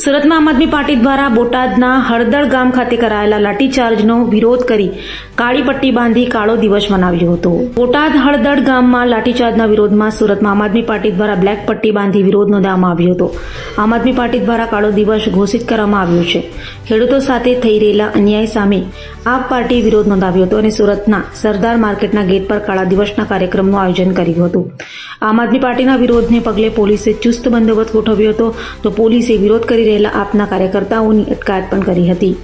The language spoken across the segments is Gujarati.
સુરતમાં આમ આદમી પાર્ટી દ્વારા બોટાદના હળદળ ગામ ખાતે કરાયેલા લાઠીચાર્જનો વિરોધ કરી કાળી પટ્ટી બાંધી કાળો દિવસ મનાવ્યો હતો. બોટાદ હળદળ ગામમાં લાઠીચાર્જના વિરોધમાં સુરતમાં આમ આદમી પાર્ટી દ્વારા બ્લેક પટ્ટી બાંધી વિરોધ નોંધવામાં આવ્યો હતો. આમ આદમી પાર્ટી દ્વારા કાળો દિવસ ઘોષિત કરવામાં આવ્યો છે. ખેડૂતો સાથે થઈ રહેલા અન્યાય સામે આપ પાર્ટી વિરોધ નોંધાવ્યો હતો અને સુરતના સરદાર માર્કેટના ગેટ પર કાળા દિવસના કાર્યક્રમનું આયોજન કર્યું હતું. આમ આદમી પાર્ટીના વિરોધને પગલે પોલીસે ચુસ્ત બંદોબસ્ત ગોઠવ્યો હતો. તો પોલીસે વિરોધ કરી રહેલા આપના કાર્યકર્તાઓની અટકાયત પણ કરી હતી.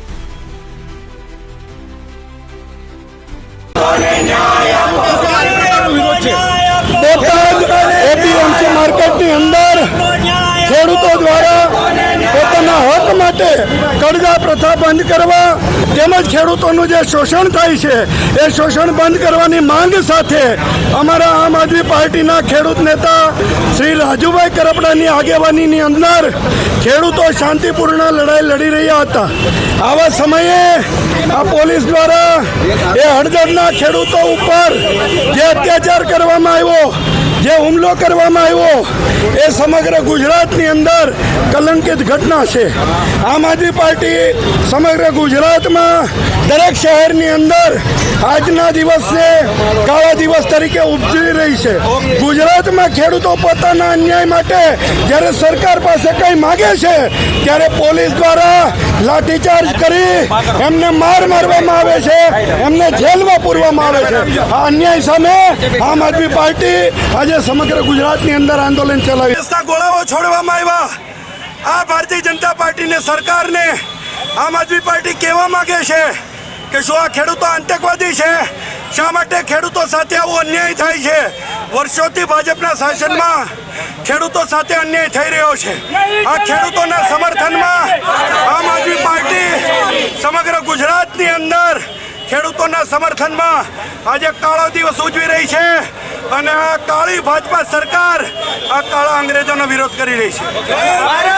માટે કરજા પ્રથા બંધ કરવા તેમજ ખેડૂતોનું જે શોષણ થાય છે, એ શોષણ બંધ કરવાની માંગ સાથે અમારા આમ આદમી પાર્ટીના ખેડૂત નેતા શ્રી રાજુભાઈ કરપડાની આગેવાનીની અંદર ખેડૂતો શાંતિપૂર્ણ લડાઈ લડી રહ્યા હતા. આવા સમયે આ પોલીસ દ્વારા એ હળદરના ખેડૂતો ઉપર જે અત્યાચાર કરવામાં આવ્યો જે હુમલો કરવામાં આવ્યો એ સમગ્ર ગુજરાતની અંદર કલંકિત ઘટના છે. આમ આદમી પાર્ટી સમગ્ર ગુજરાતમાં દરેક શહેરની અંદર આજના દિવસને કાળા દિવસ તરીકે ઉપજી રહી છે. ગુજરાતમાં ખેડૂતો પોતાના અન્યાય માટે જ્યારે સરકાર પાસે કંઈ માગે છે, ત્યારે પોલીસ દ્વારા લાઠીચાર્જ કરી એમને માર મારવામાં આવે છે, એમને જેલમાં પૂરવામાં આવે છે. આ અન્યાય સામે આમ આદમી પાર્ટી આજે સમગ્ર ગુજરાતની અંદર આંદોલન ચલાવ્યું. દેશના ગોળાઓ છોડવામાં આવ્યા. આ ભારતીય જનતા પાર્ટીને સરકારને, આમ આદમી પાર્ટી કહેવા માગે છે કે શું આ ખેડૂતો આતંકવાદી છે? શા માટે ખેડૂતો સાથે આવો અન્યાય થાય છે? વર્ષોથી ભાજપના શાસનમાં ખેડૂતો સાથે અન્યાય થઈ રહ્યો છે. આ ખેડૂતોના સમર્થનમાં આમ આદમી પાર્ટી સમગ્ર ગુજરાતની અંદર ખેડૂતોના સમર્થનમાં આજે કાળો દિવસ ઉજવી રહી છે. અને આ કાળી ભાજપા સરકાર આ કાળા અંગ્રેજોનો વિરોધ કરી રહી છે.